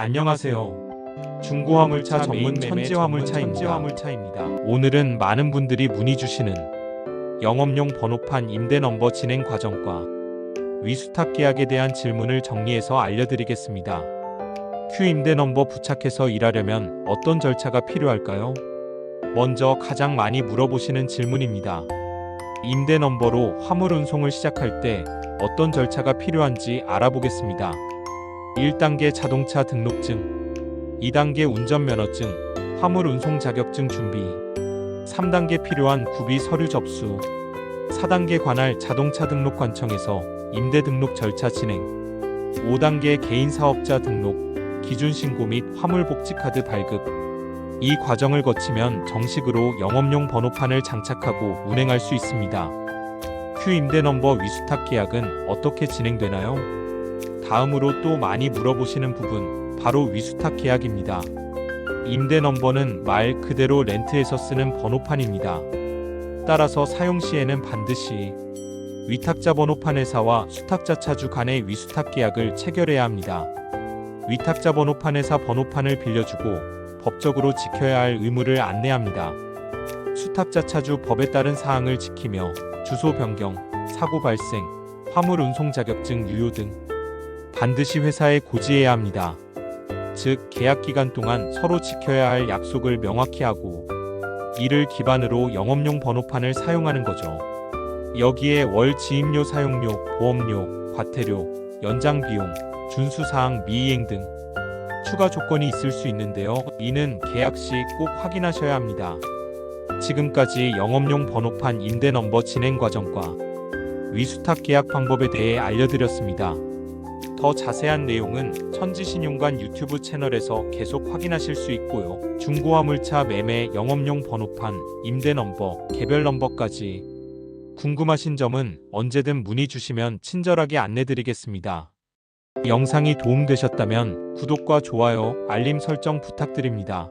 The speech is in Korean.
안녕하세요. 중고 화물차 전문 천지 화물차입니다. 오늘은 많은 분들이 문의 주시는 영업용 번호판 임대 넘버 진행 과정과 위수탁 계약에 대한 질문을 정리해서 알려드리겠습니다. Q 임대 넘버 부착해서 일하려면 어떤 절차가 필요할까요? 먼저 가장 많이 물어보시는 질문입니다. 임대 넘버로 화물 운송을 시작할 때 어떤 절차가 필요한지 알아보겠습니다. 1단계 자동차 등록증, 2단계 운전면허증, 화물 운송 자격증 준비, 3단계 필요한 구비 서류 접수, 4단계 관할 자동차 등록 관청에서 임대 등록 절차 진행, 5단계 개인 사업자 등록, 기준 신고 및 화물 복지 카드 발급. 이 과정을 거치면 정식으로 영업용 번호판을 장착하고 운행할 수 있습니다. Q 임대 넘버 위수탁 계약은 어떻게 진행되나요? 다음으로 또 많이 물어보시는 부분, 바로 위수탁 계약입니다. 임대 넘버는 말 그대로 렌트에서 쓰는 번호판입니다. 따라서 사용 시에는 반드시 위탁자 번호판 회사와 수탁자 차주 간의 위수탁 계약을 체결해야 합니다. 위탁자 번호판 회사 번호판을 빌려주고 법적으로 지켜야 할 의무를 안내합니다. 수탁자 차주 법에 따른 사항을 지키며 주소 변경, 사고 발생, 화물 운송 자격증 유효 등 반드시 회사에 고지해야 합니다. 즉, 계약 기간 동안 서로 지켜야 할 약속을 명확히 하고 이를 기반으로 영업용 번호판을 사용하는 거죠. 여기에 월 지임료 사용료, 보험료, 과태료, 연장 비용, 준수 사항 미이행 등 추가 조건이 있을 수 있는데요. 이는 계약 시 꼭 확인하셔야 합니다. 지금까지 영업용 번호판 임대 넘버 진행 과정과 위수탁 계약 방법에 대해 알려드렸습니다. 더 자세한 내용은 천지신용관 유튜브 채널에서 계속 확인하실 수 있고요. 중고화 물차 매매 영업용 번호판, 임대 넘버, 개별 넘버까지 궁금하신 점은 언제든 문의 주시면 친절하게 안내드리겠습니다. 영상이 도움되셨다면 구독과 좋아요, 알림 설정 부탁드립니다.